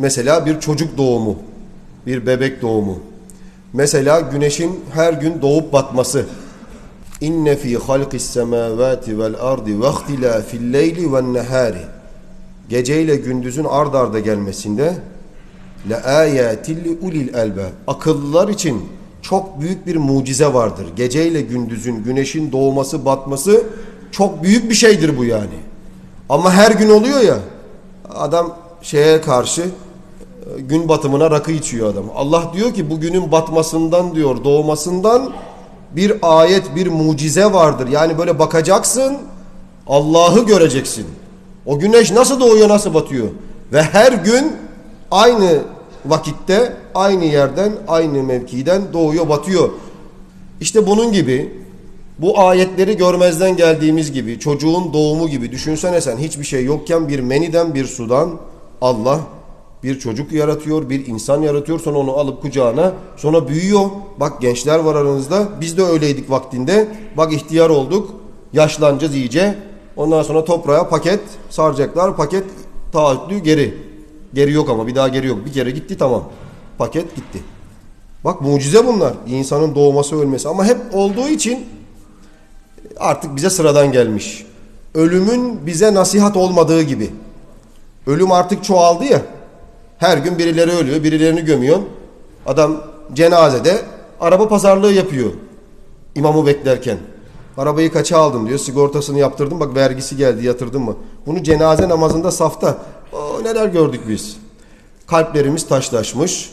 Mesela bir çocuk doğumu, bir bebek doğumu. Mesela güneşin her gün doğup batması. İnne fi halqis semavati vel ardi ve ihtilafil leyli ven nehari. Gece ile gündüzün ard arda gelmesinde le ayatil ulil elbab. Akıllılar için çok büyük bir mucize vardır. Gece ile gündüzün, güneşin doğması, batması çok büyük bir şeydir bu yani. Ama her gün oluyor ya. Adam şeye karşı gün batımına rakı içiyor adam. Allah diyor ki bu günün batmasından diyor, doğmasından bir ayet, bir mucize vardır. Yani böyle bakacaksın, Allah'ı göreceksin. O güneş nasıl doğuyor, nasıl batıyor? Ve her gün aynı vakitte, aynı yerden, aynı mevkiden doğuyor, batıyor. İşte bunun gibi bu ayetleri görmezden geldiğimiz gibi çocuğun doğumu gibi düşünsene sen hiçbir şey yokken bir meniden bir sudan Allah bir çocuk yaratıyor, bir insan yaratıyor sonra onu alıp kucağına sonra büyüyor. Bak gençler var aranızda biz de öyleydik vaktinde. Bak ihtiyar olduk yaşlanacağız iyice. Ondan sonra toprağa paket saracaklar paket taahhütlü geri. Geri yok ama bir daha geri yok. Bir kere gitti tamam. Paket gitti. Bak mucize bunlar. İnsanın doğması ölmesi ama hep olduğu için artık bize sıradan gelmiş. Ölümün bize nasihat olmadığı gibi. Ölüm artık çoğaldı ya. Her gün birileri ölüyor, birilerini gömüyor. Adam cenazede araba pazarlığı yapıyor. İmamı beklerken. Arabayı kaça aldın diyor. Sigortasını yaptırdım. Bak vergisi geldi yatırdın mı? Bunu cenaze namazında safta. O, neler gördük biz. Kalplerimiz taşlaşmış.